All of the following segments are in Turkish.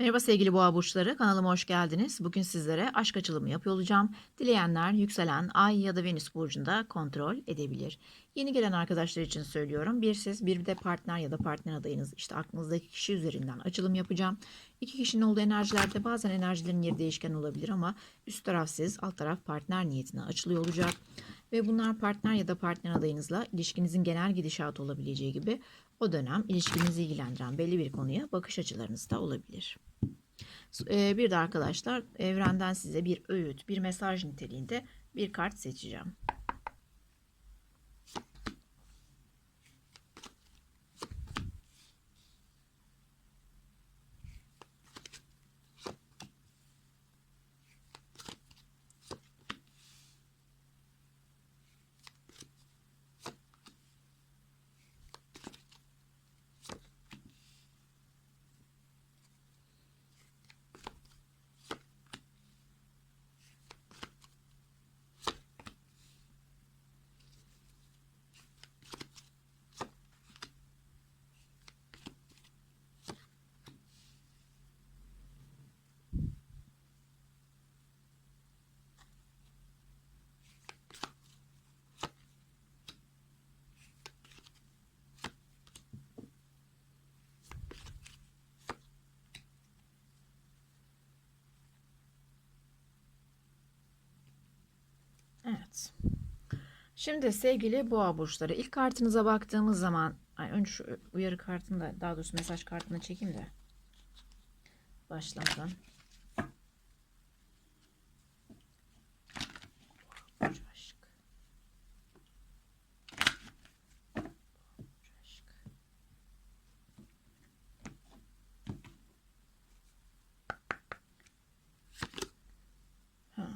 Merhaba sevgili boğa burçları, kanalıma hoş geldiniz. Bugün sizlere aşk açılımı yapıyor olacağım. Dileyenler yükselen ay ya da venüs burcunda kontrol edebilir. Yeni gelen arkadaşlar için söylüyorum. Bir siz bir de partner ya da partner adayınız işte aklınızdaki kişi üzerinden açılım yapacağım. İki kişinin olduğu enerjilerde bazen enerjilerin yeri değişken olabilir ama üst taraf siz, alt taraf partner niyetine açılıyor olacak. Ve bunlar partner ya da partner adayınızla ilişkinizin genel gidişatı olabileceği gibi o dönem ilişkinizi ilgilendiren belli bir konuya bakış açılarınız da olabilir. Ee, Bir de arkadaşlar evrenden size bir öğüt, bir mesaj niteliğinde bir kart seçeceğim. Evet. Şimdi sevgili boğa burçları ilk kartınıza baktığımız zaman ay önce şu uyarı kartını da daha doğrusu mesaj kartını çekeyim de başlamadan. Burcu aşk. Burcu aşk. Ha.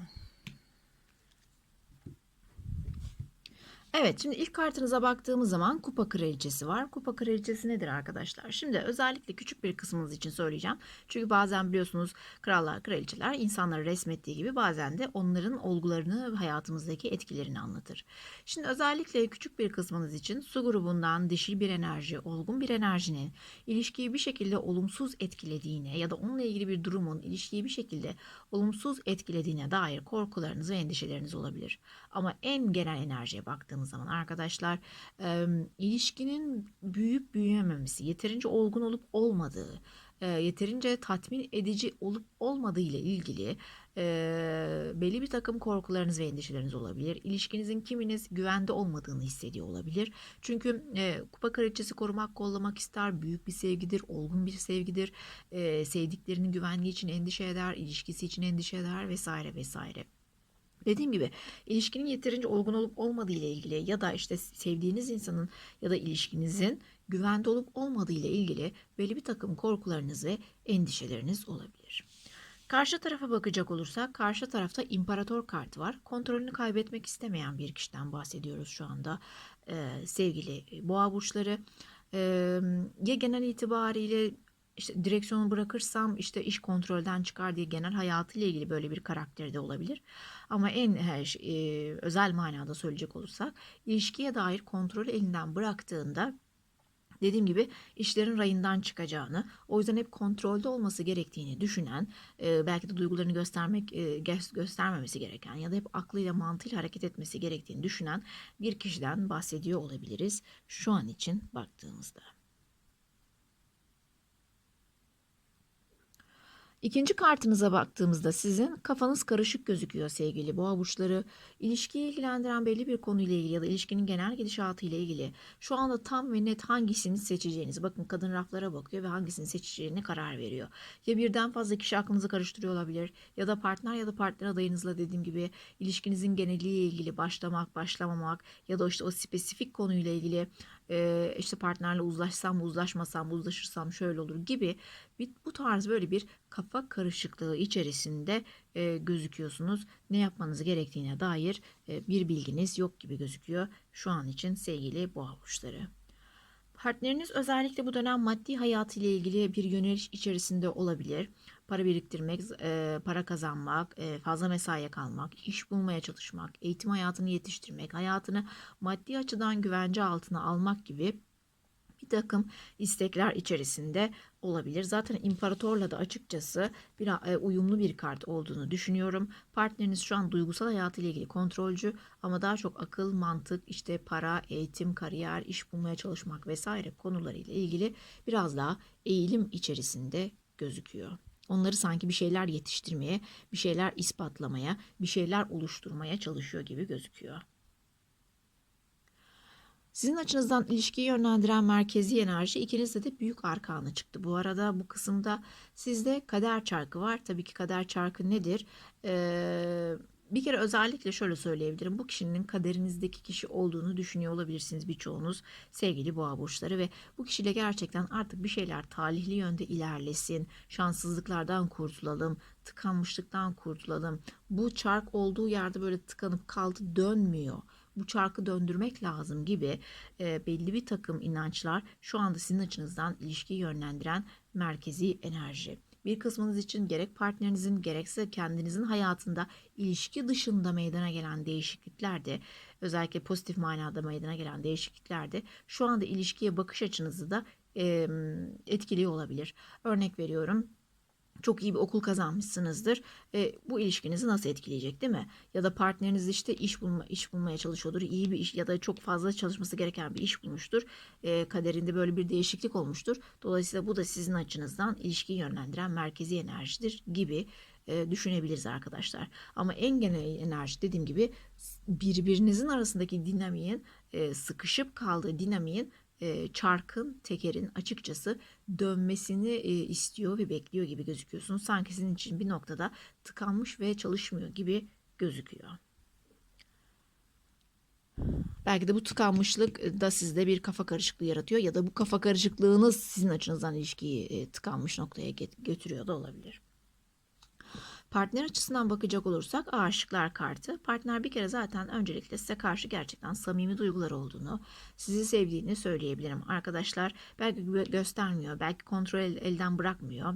Evet, şimdi ilk kartınıza baktığımız zaman kupa kraliçesi var. Kupa kraliçesi nedir arkadaşlar? Şimdi özellikle küçük bir kısmınız için söyleyeceğim. Çünkü bazen biliyorsunuz krallar, kraliçeler insanları resmettiği gibi bazen de onların olgularını, hayatımızdaki etkilerini anlatır. Şimdi özellikle küçük bir kısmınız için su grubundan dişil bir enerji, olgun bir enerjinin ilişkiyi bir şekilde olumsuz etkilediğine ya da onunla ilgili bir durumun ilişkiyi bir şekilde olumsuz etkilediğine dair korkularınız ve endişeleriniz olabilir. Ama en genel enerjiye baktığımız zaman arkadaşlar e, ilişkinin büyüyüp büyüyememesi, yeterince olgun olup olmadığı, e, yeterince tatmin edici olup olmadığı ile ilgili e, belli bir takım korkularınız ve endişeleriniz olabilir. İlişkinizin kiminiz güvende olmadığını hissediyor olabilir. Çünkü e, kupa kraliçesi korumak, kollamak ister. Büyük bir sevgidir, olgun bir sevgidir. E, sevdiklerinin güvenliği için endişe eder, ilişkisi için endişe eder vesaire vesaire. Dediğim gibi ilişkinin yeterince olgun olup olmadığı ile ilgili ya da işte sevdiğiniz insanın ya da ilişkinizin güvende olup olmadığı ile ilgili belli bir takım korkularınız ve endişeleriniz olabilir. Karşı tarafa bakacak olursak karşı tarafta imparator kartı var. Kontrolünü kaybetmek istemeyen bir kişiden bahsediyoruz şu anda ee, sevgili boğa burçları. Ee, ya genel itibariyle işte direksiyonu bırakırsam işte iş kontrolden çıkar diye genel hayatıyla ilgili böyle bir karakteri de olabilir. Ama en her şey, e, özel manada söyleyecek olursak ilişkiye dair kontrolü elinden bıraktığında dediğim gibi işlerin rayından çıkacağını, o yüzden hep kontrolde olması gerektiğini düşünen, e, belki de duygularını göstermek e, gö- göstermemesi gereken ya da hep aklıyla mantığıyla hareket etmesi gerektiğini düşünen bir kişiden bahsediyor olabiliriz şu an için baktığımızda. İkinci kartınıza baktığımızda sizin kafanız karışık gözüküyor sevgili boğa burçları. İlişkiyi ilgilendiren belli bir konuyla ilgili ya da ilişkinin genel gidişatı ile ilgili şu anda tam ve net hangisini seçeceğiniz. Bakın kadın raflara bakıyor ve hangisini seçeceğine karar veriyor. Ya birden fazla kişi aklınızı karıştırıyor olabilir ya da partner ya da partner adayınızla dediğim gibi ilişkinizin geneliyle ilgili başlamak, başlamamak ya da işte o spesifik konuyla ilgili e, işte partnerle uzlaşsam mı uzlaşmasam mı uzlaşırsam şöyle olur gibi bir, bu tarz böyle bir kafa karışıklığı içerisinde e, gözüküyorsunuz. Ne yapmanız gerektiğine dair e, bir bilginiz yok gibi gözüküyor şu an için sevgili boğa burçları. Partneriniz özellikle bu dönem maddi hayatıyla ilgili bir yöneliş içerisinde olabilir. Para biriktirmek, e, para kazanmak, e, fazla mesaiye kalmak, iş bulmaya çalışmak, eğitim hayatını yetiştirmek, hayatını maddi açıdan güvence altına almak gibi bir takım istekler içerisinde olabilir. Zaten imparatorla da açıkçası bir e, uyumlu bir kart olduğunu düşünüyorum. Partneriniz şu an duygusal hayatıyla ilgili kontrolcü ama daha çok akıl, mantık, işte para, eğitim, kariyer, iş bulmaya çalışmak vesaire konularıyla ilgili biraz daha eğilim içerisinde gözüküyor. Onları sanki bir şeyler yetiştirmeye, bir şeyler ispatlamaya, bir şeyler oluşturmaya çalışıyor gibi gözüküyor. Sizin açınızdan ilişkiyi yönlendiren merkezi enerji ikinizde de büyük arkanı çıktı. Bu arada bu kısımda sizde kader çarkı var. Tabii ki kader çarkı nedir? Ee, bir kere özellikle şöyle söyleyebilirim. Bu kişinin kaderinizdeki kişi olduğunu düşünüyor olabilirsiniz birçoğunuz sevgili boğa burçları ve bu kişiyle gerçekten artık bir şeyler talihli yönde ilerlesin. Şanssızlıklardan kurtulalım, tıkanmışlıktan kurtulalım. Bu çark olduğu yerde böyle tıkanıp kaldı dönmüyor bu çarkı döndürmek lazım gibi e, belli bir takım inançlar şu anda sizin açınızdan ilişkiyi yönlendiren merkezi enerji. Bir kısmınız için gerek partnerinizin gerekse kendinizin hayatında ilişki dışında meydana gelen değişiklikler de özellikle pozitif manada meydana gelen değişiklikler de şu anda ilişkiye bakış açınızı da e, etkiliyor olabilir. Örnek veriyorum çok iyi bir okul kazanmışsınızdır. E, bu ilişkinizi nasıl etkileyecek değil mi? Ya da partneriniz işte iş bulma iş bulmaya çalışıyordur. iyi bir iş ya da çok fazla çalışması gereken bir iş bulmuştur. E, kaderinde böyle bir değişiklik olmuştur. Dolayısıyla bu da sizin açınızdan ilişkiyi yönlendiren merkezi enerjidir gibi e, düşünebiliriz arkadaşlar. Ama en genel enerji dediğim gibi birbirinizin arasındaki dinamiğin e, sıkışıp kaldığı dinamiğin çarkın, tekerin açıkçası dönmesini e, istiyor ve bekliyor gibi gözüküyorsunuz. Sanki sizin için bir noktada tıkanmış ve çalışmıyor gibi gözüküyor. Belki de bu tıkanmışlık da sizde bir kafa karışıklığı yaratıyor ya da bu kafa karışıklığınız sizin açınızdan ilişkiyi e, tıkanmış noktaya götürüyor da olabilir. Partner açısından bakacak olursak aşıklar kartı. Partner bir kere zaten öncelikle size karşı gerçekten samimi duygular olduğunu, sizi sevdiğini söyleyebilirim. Arkadaşlar belki göstermiyor, belki kontrol elden bırakmıyor.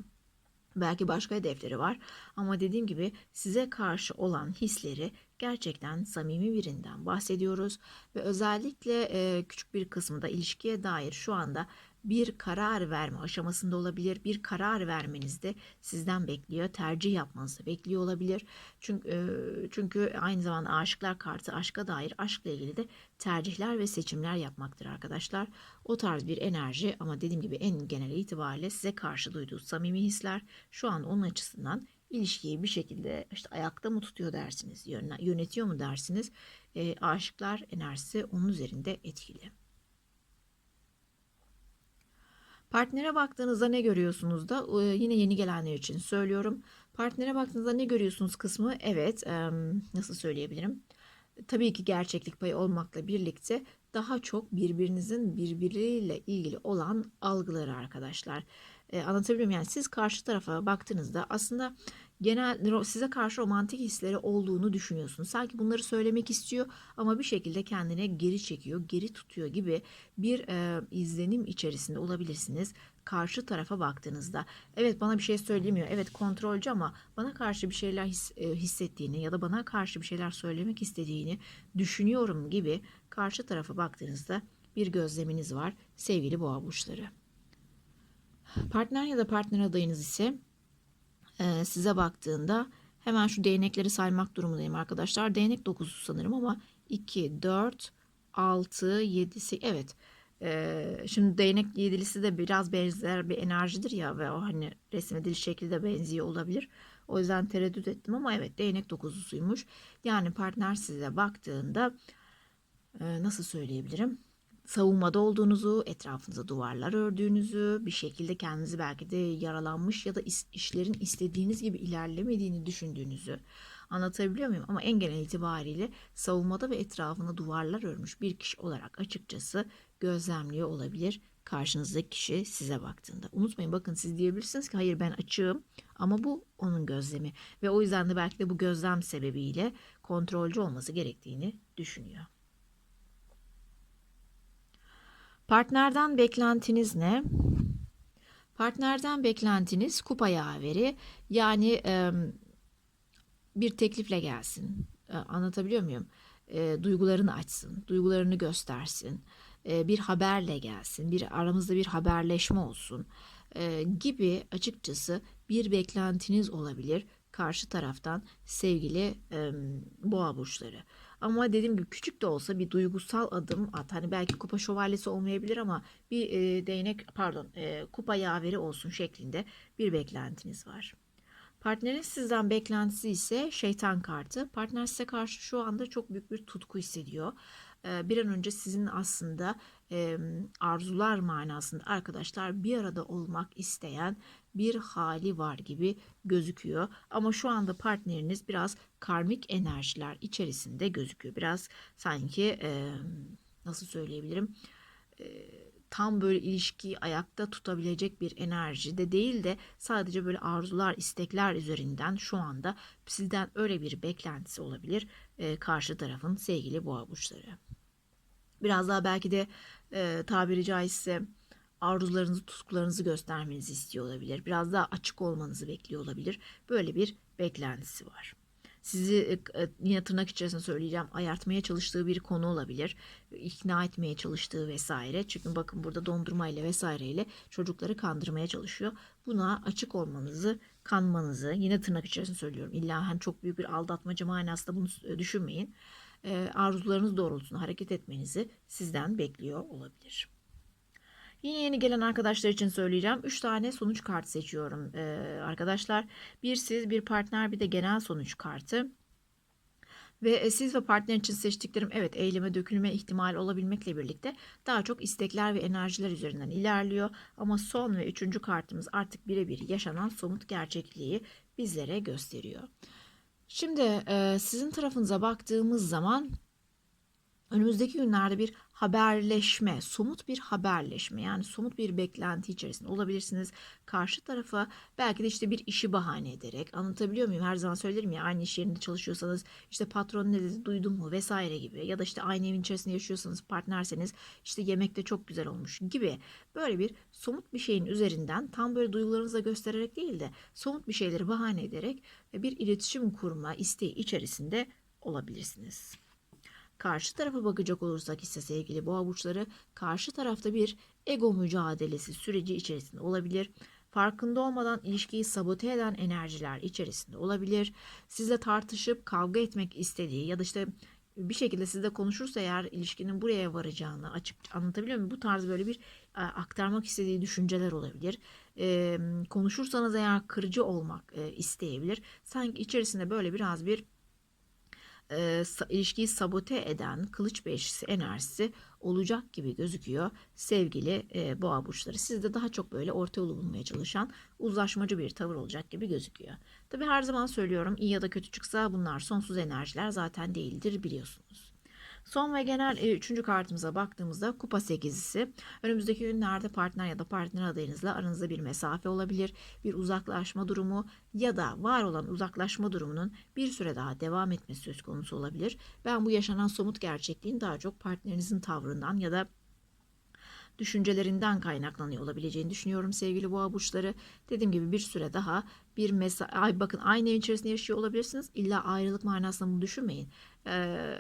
Belki başka hedefleri var ama dediğim gibi size karşı olan hisleri gerçekten samimi birinden bahsediyoruz ve özellikle küçük bir kısmında ilişkiye dair şu anda bir karar verme aşamasında olabilir. Bir karar vermenizde sizden bekliyor. Tercih yapmanızı bekliyor olabilir. Çünkü e, çünkü aynı zamanda aşıklar kartı aşka dair aşkla ilgili de tercihler ve seçimler yapmaktır arkadaşlar. O tarz bir enerji ama dediğim gibi en genel itibariyle size karşı duyduğu samimi hisler şu an onun açısından ilişkiyi bir şekilde işte ayakta mı tutuyor dersiniz, yönetiyor mu dersiniz. E, aşıklar enerjisi onun üzerinde etkili. Partnere baktığınızda ne görüyorsunuz da yine yeni gelenler için söylüyorum. Partnere baktığınızda ne görüyorsunuz kısmı evet nasıl söyleyebilirim? Tabii ki gerçeklik payı olmakla birlikte daha çok birbirinizin birbiriyle ilgili olan algıları arkadaşlar. E, anlatabiliyor muyum? Yani siz karşı tarafa baktığınızda aslında genel size karşı romantik hisleri olduğunu düşünüyorsunuz. Sanki bunları söylemek istiyor ama bir şekilde kendine geri çekiyor, geri tutuyor gibi bir e, izlenim içerisinde olabilirsiniz. Karşı tarafa baktığınızda evet bana bir şey söylemiyor. Evet kontrolcü ama bana karşı bir şeyler his, e, hissettiğini ya da bana karşı bir şeyler söylemek istediğini düşünüyorum gibi karşı tarafa baktığınızda bir gözleminiz var sevgili boğa burçları. Partner ya da partner adayınız ise e, size baktığında hemen şu değnekleri saymak durumundayım arkadaşlar. Değnek 9'u sanırım ama 2, 4, 6, 7, 8 evet. E, şimdi değnek yedilisi de biraz benzer bir enerjidir ya ve o hani resmedili şekilde benziyor olabilir. O yüzden tereddüt ettim ama evet değnek 9'usuymuş. Yani partner size baktığında e, nasıl söyleyebilirim? Savunmada olduğunuzu, etrafınıza duvarlar ördüğünüzü, bir şekilde kendinizi belki de yaralanmış ya da işlerin istediğiniz gibi ilerlemediğini düşündüğünüzü anlatabiliyor muyum? Ama en genel itibariyle savunmada ve etrafına duvarlar örmüş bir kişi olarak açıkçası gözlemliyor olabilir karşınızdaki kişi size baktığında. Unutmayın bakın siz diyebilirsiniz ki hayır ben açığım ama bu onun gözlemi ve o yüzden de belki de bu gözlem sebebiyle kontrolcü olması gerektiğini düşünüyor. Partnerden beklentiniz ne? Partnerden beklentiniz kupa yaveri yani e, bir teklifle gelsin. E, anlatabiliyor muyum? E, duygularını açsın, duygularını göstersin. E, bir haberle gelsin, bir aramızda bir haberleşme olsun. e, gibi açıkçası bir beklentiniz olabilir karşı taraftan sevgili e, boğa burçları. Ama dediğim gibi küçük de olsa bir duygusal adım at. Hani belki kupa şövalyesi olmayabilir ama bir e, değnek pardon e, kupa yaveri olsun şeklinde bir beklentiniz var. Partnerin sizden beklentisi ise şeytan kartı. Partner size karşı şu anda çok büyük bir tutku hissediyor. Ee, Bir an önce sizin aslında e, arzular manasında arkadaşlar bir arada olmak isteyen bir hali var gibi gözüküyor. Ama şu anda partneriniz biraz karmik enerjiler içerisinde gözüküyor. Biraz sanki e, nasıl söyleyebilirim? E, tam böyle ilişkiyi ayakta tutabilecek bir enerji de değil de sadece böyle arzular, istekler üzerinden şu anda sizden öyle bir beklentisi olabilir e, karşı tarafın sevgili boğa burçları. Biraz daha belki de e, tabiri caizse arzularınızı, tutkularınızı göstermenizi istiyor olabilir. Biraz daha açık olmanızı bekliyor olabilir. Böyle bir beklentisi var. Sizi e, e, yine tırnak içerisinde söyleyeceğim ayartmaya çalıştığı bir konu olabilir. ikna etmeye çalıştığı vesaire. Çünkü bakın burada dondurmayla vesaireyle çocukları kandırmaya çalışıyor. Buna açık olmanızı, kanmanızı yine tırnak içerisinde söylüyorum. İlla hani çok büyük bir aldatmaca manasında bunu e, düşünmeyin. E, arzularınız doğrultusunda hareket etmenizi sizden bekliyor olabilir. Yine yeni gelen arkadaşlar için söyleyeceğim. 3 tane sonuç kartı seçiyorum ee, arkadaşlar. Bir siz, bir partner, bir de genel sonuç kartı. Ve e, siz ve partner için seçtiklerim evet eyleme dökülme ihtimali olabilmekle birlikte daha çok istekler ve enerjiler üzerinden ilerliyor. Ama son ve üçüncü kartımız artık birebir yaşanan somut gerçekliği bizlere gösteriyor. Şimdi sizin tarafınıza baktığımız zaman önümüzdeki günlerde bir haberleşme, somut bir haberleşme yani somut bir beklenti içerisinde olabilirsiniz. Karşı tarafa belki de işte bir işi bahane ederek anlatabiliyor muyum? Her zaman söylerim ya aynı iş yerinde çalışıyorsanız işte patron ne dedi duydun mu vesaire gibi ya da işte aynı evin içerisinde yaşıyorsanız partnerseniz işte yemekte çok güzel olmuş gibi böyle bir somut bir şeyin üzerinden tam böyle duygularınızla göstererek değil de somut bir şeyleri bahane ederek bir iletişim kurma isteği içerisinde olabilirsiniz. Karşı tarafa bakacak olursak ise sevgili boğa burçları karşı tarafta bir ego mücadelesi süreci içerisinde olabilir. Farkında olmadan ilişkiyi sabote eden enerjiler içerisinde olabilir. Sizle tartışıp kavga etmek istediği ya da işte bir şekilde sizle konuşursa eğer ilişkinin buraya varacağını açık anlatabiliyor muyum? Bu tarz böyle bir e, aktarmak istediği düşünceler olabilir. E, konuşursanız eğer kırıcı olmak e, isteyebilir. Sanki içerisinde böyle biraz bir e, ilişkiyi sabote eden kılıç beşlisi enerjisi olacak gibi gözüküyor sevgili e, boğa burçları. Sizde daha çok böyle orta yolu bulmaya çalışan uzlaşmacı bir tavır olacak gibi gözüküyor. Tabi her zaman söylüyorum iyi ya da kötü çıksa bunlar sonsuz enerjiler zaten değildir biliyorsunuz. Son ve genel e, üçüncü kartımıza baktığımızda kupa sekizisi. Önümüzdeki günlerde partner ya da partner adayınızla aranızda bir mesafe olabilir. Bir uzaklaşma durumu ya da var olan uzaklaşma durumunun bir süre daha devam etmesi söz konusu olabilir. Ben bu yaşanan somut gerçekliğin daha çok partnerinizin tavrından ya da düşüncelerinden kaynaklanıyor olabileceğini düşünüyorum sevgili boğa burçları. Dediğim gibi bir süre daha bir mesela ay bakın aynı evin içerisinde yaşıyor olabilirsiniz. İlla ayrılık manasında bunu düşünmeyin. Ee,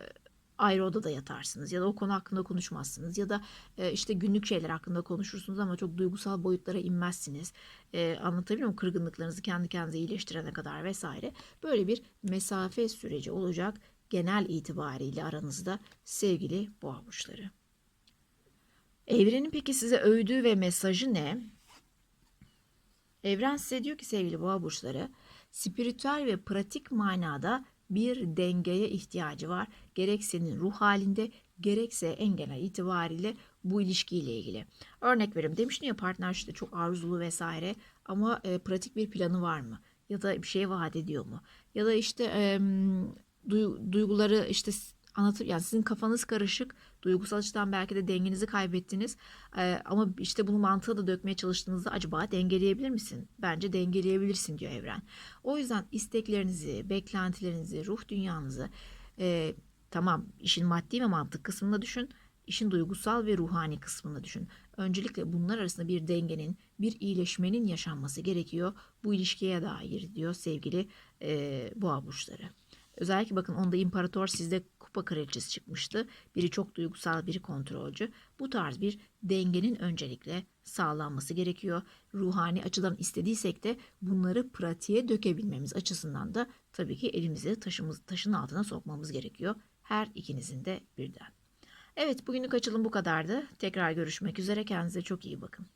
ayrı odada yatarsınız ya da o konu hakkında konuşmazsınız ya da e, işte günlük şeyler hakkında konuşursunuz ama çok duygusal boyutlara inmezsiniz. E, anlatabiliyor muyum? Kırgınlıklarınızı kendi kendinize iyileştirene kadar vesaire. Böyle bir mesafe süreci olacak genel itibariyle aranızda sevgili boğa burçları. Evrenin peki size övdüğü ve mesajı ne? Evren size diyor ki sevgili boğa burçları, spiritüel ve pratik manada bir dengeye ihtiyacı var. Gerek senin ruh halinde gerekse en genel itibariyle bu ilişkiyle ilgili. Örnek verim demiştim ya partner işte çok arzulu vesaire ama e, pratik bir planı var mı? Ya da bir şey vaat ediyor mu? Ya da işte e, duyguları işte anlatır yani sizin kafanız karışık duygusal açıdan belki de dengenizi kaybettiniz ee, ama işte bunu mantığa da dökmeye çalıştığınızda acaba dengeleyebilir misin? Bence dengeleyebilirsin diyor evren. O yüzden isteklerinizi, beklentilerinizi, ruh dünyanızı e, tamam işin maddi ve mantık kısmında düşün. işin duygusal ve ruhani kısmında düşün. Öncelikle bunlar arasında bir dengenin, bir iyileşmenin yaşanması gerekiyor bu ilişkiye dair diyor sevgili e, boğa burçları. Özellikle bakın onda imparator sizde kupa kraliçesi çıkmıştı. Biri çok duygusal, biri kontrolcü. Bu tarz bir dengenin öncelikle sağlanması gerekiyor. Ruhani açıdan istediysek de bunları pratiğe dökebilmemiz açısından da tabii ki elimizi taşımız, taşın altına sokmamız gerekiyor. Her ikinizin de birden. Evet bugünlük açılım bu kadardı. Tekrar görüşmek üzere. Kendinize çok iyi bakın.